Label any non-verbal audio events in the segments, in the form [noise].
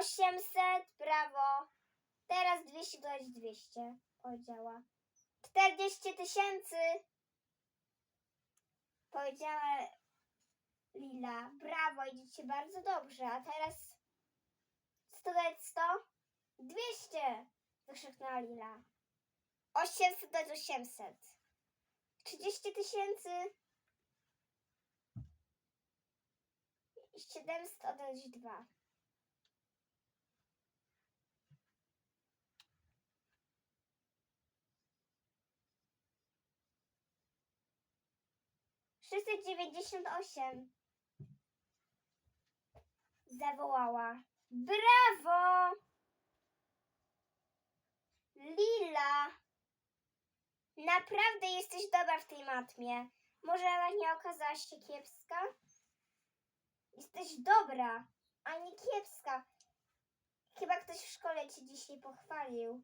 800, brawo. Teraz 200 dodać 200, powiedziała. 40 tysięcy, powiedziała Lila. Brawo, idziecie bardzo dobrze. A teraz 100 dodać 100? 200, wykrzyknęła Lila. 800 dodać 800. 30 tysięcy. 700 dodać 2. Sześćset dziewięćdziesiąt osiem. Zawołała. Brawo! Lila! Naprawdę jesteś dobra w tej matmie. Może nie okazałaś się kiepska? Jesteś dobra, a nie kiepska. Chyba ktoś w szkole cię dzisiaj pochwalił,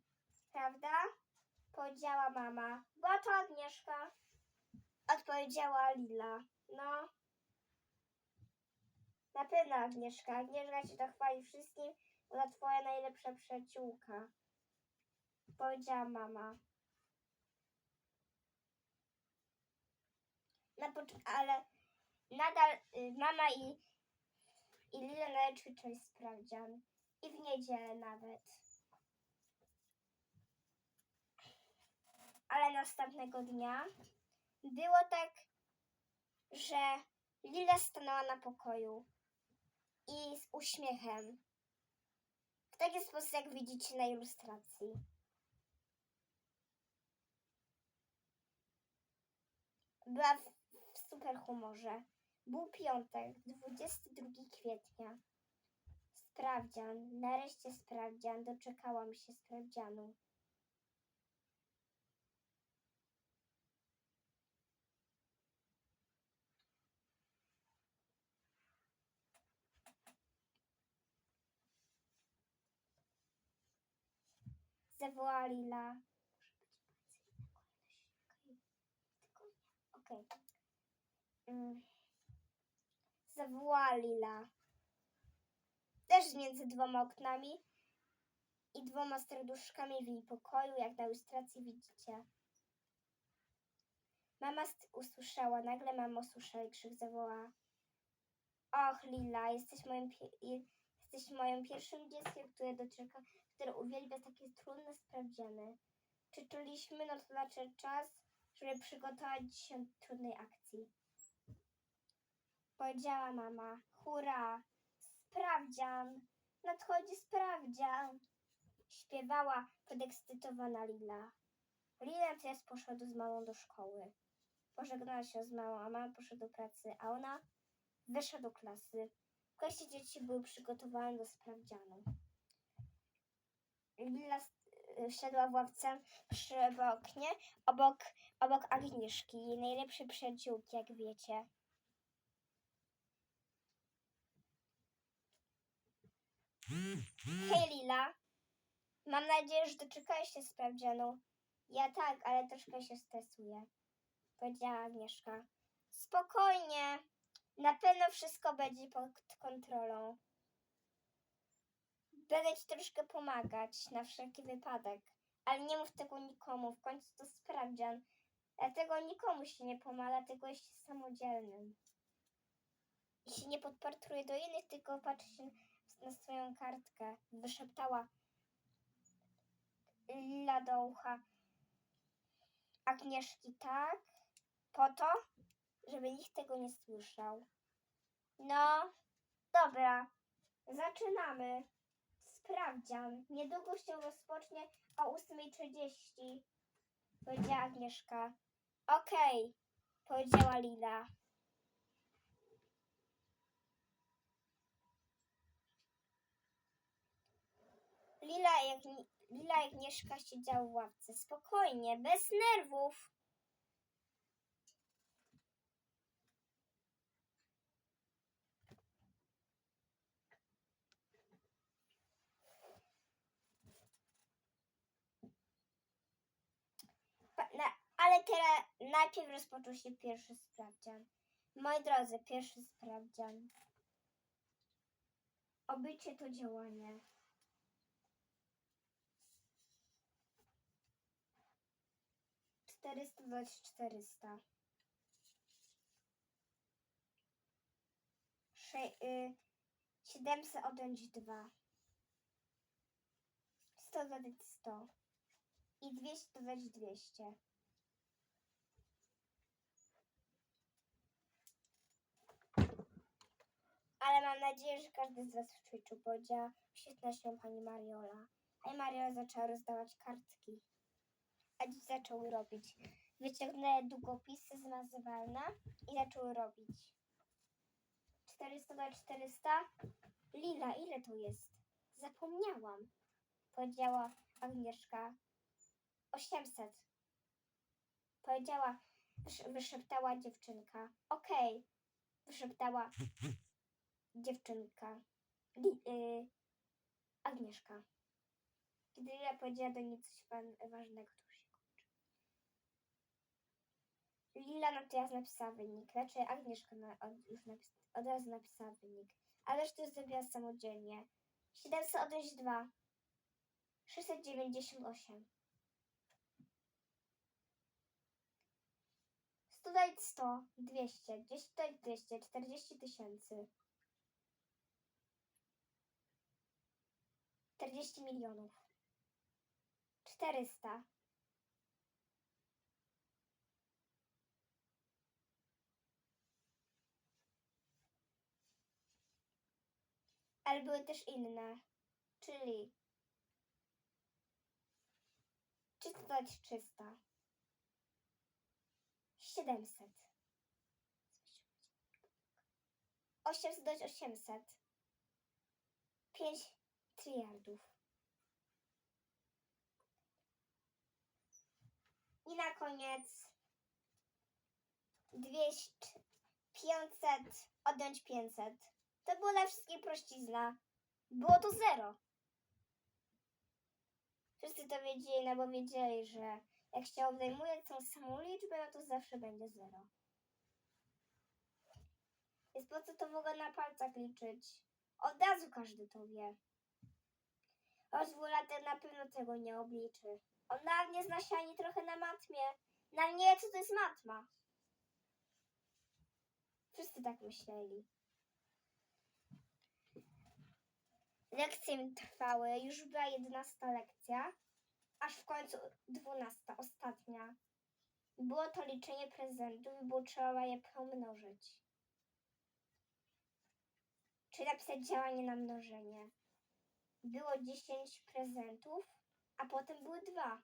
prawda? Powiedziała mama. Była to Agnieszka. Odpowiedziała Lila. No. Na pewno Agnieszka. Agnieszka cię to chwali wszystkim, bo to twoja najlepsza przyjaciółka. Powiedziała mama. Na ale nadal y, mama i, i Lila nadal ćwiczyli sprawdzian. I w niedzielę nawet. Ale następnego dnia było tak, że Lila stanęła na pokoju i z uśmiechem. W taki sposób, jak widzicie na ilustracji. Była w, w super humorze. Był piątek, 22 kwietnia. Sprawdzian, nareszcie sprawdzian, doczekałam się sprawdzianu. Zawołała Lila. Okej. Mm. Zawołała Lila. Też między dwoma oknami i dwoma serduszkami w jej pokoju, jak na ilustracji widzicie. Mama usłyszała, nagle mama usłyszała i krzyk zawołała. Och, Lila, jesteś moim, jesteś moim pierwszym dzieckiem, które doczeka, które uwielbia takie trudne sprawdziany. Czy czuliśmy, no to znaczy czas, żeby przygotować się do trudnej akcji. Powiedziała mama. Hurra! Sprawdzian! Nadchodzi sprawdzian! Śpiewała podekscytowana Lila. Lila teraz poszła z mamą do szkoły. Pożegnała się z mamą, a mama poszła do pracy, a ona wyszła do klasy. W klasie dzieci były przygotowane do sprawdzianu. Lila siadła w ławce przy oknie, obok, obok Agnieszki, jej najlepszej przyjaciółki, jak wiecie. Hej Lila, mam nadzieję, że doczekałeś się sprawdzianu. Ja tak, ale troszkę się stresuję, powiedziała Agnieszka. Spokojnie, na pewno wszystko będzie pod kontrolą. Będę ci troszkę pomagać, na wszelki wypadek, ale nie mów tego nikomu, w końcu to sprawdzian. Dlatego nikomu się nie pomaga, dlatego jest samodzielnym. I się nie podpatruje do innych, tylko patrzy się na swoją kartkę. Wyszeptała Lila do ucha Agnieszki tak, po to, żeby nikt tego nie słyszał. No, dobra, zaczynamy. Sprawdzian. Niedługo się rozpocznie o 8.30, powiedziała Agnieszka. Okej, powiedziała Lila. Lila i Lila i Agnieszka siedziały w ławce. Spokojnie, bez nerwów. Pa- Na, ale teraz najpierw rozpoczął się pierwszy sprawdzian. Moi drodzy, pierwszy sprawdzian. Obycie to działanie. Czterysta dodać czterysta. Y, siedemset odjąć dwa. Sto dodać sto. I dwieście dodać dwieście. Mam nadzieję, że każdy z Was w Twitchu powiedziała świetna się pani Mariola. Pani Mariola zaczęła rozdawać kartki. A dziś zaczęły robić. Wyciągnęły długopisy zmazywalne i zaczęły robić. 400 na 400? Lila, ile to jest? Zapomniałam. Powiedziała Agnieszka. 800. Powiedziała, wysz- wyszeptała dziewczynka. Okej. Wyszeptała [laughs] dziewczynka. Li, y, Agnieszka. Kiedy Lila powiedziała do niej coś ważnego, to już się kończy. Lila natychmiast napisała wynik, znaczy Agnieszka na, od, już napis, od razu napisała wynik. Ale to zrobiła samodzielnie. 700 odejść 2. 698. 100 dać 100, 200, 10 dać 200, 40 tysięcy. 40 milionów. 400. Ale były też inne, czyli 300 dać 300. 700. 800 dać 800. 5 triliardów. I na koniec 200, 500, odjąć 500. To było dla wszystkich prościzna. Było to zero. Wszyscy to wiedzieli, no bo wiedzieli, że jak się odejmuje tą samą liczbę, no to zawsze będzie zero. Więc po co to w ogóle na palcach liczyć? Od razu każdy to wie. Rozwólatek na pewno tego nie obliczy. On nawet nie zna się ani trochę na matmie. Na nie wie, co to jest matma. Wszyscy tak myśleli. Lekcje mi trwały, już była jedenasta lekcja, aż w końcu dwunasta, ostatnia. Było to liczenie prezentów i było trzeba je pomnożyć. Czyli napisać działanie na mnożenie. Było 10 prezentów, a potem były dwa.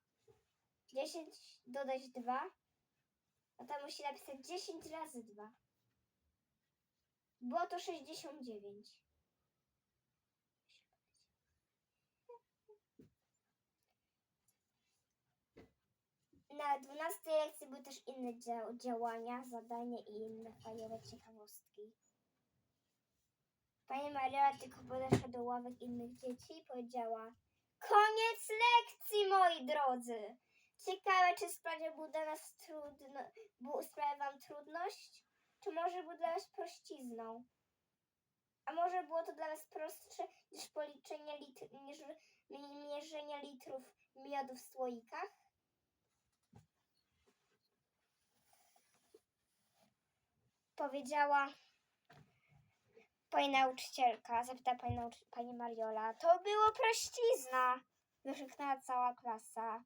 10 dodać 2, no to musi napisać 10 razy 2. Było to 69. Na 12 lekcji były też inne dzia- działania, zadania i inne fajne ciekawostki. Pani Maria tylko podeszła do ławek innych dzieci i powiedziała Koniec lekcji, moi drodzy! Ciekawe, czy sprawia był dla nas trudno, był, sprawia wam trudność, czy może był dla was prościzną? A może było to dla was prostsze niż policzenie lit, niż mi- mierzenie litrów miodu w słoikach? Powiedziała pani nauczycielka, zapytała pani, nauczy- pani Mariola. To było prościzna! Wykrzyknęła cała klasa.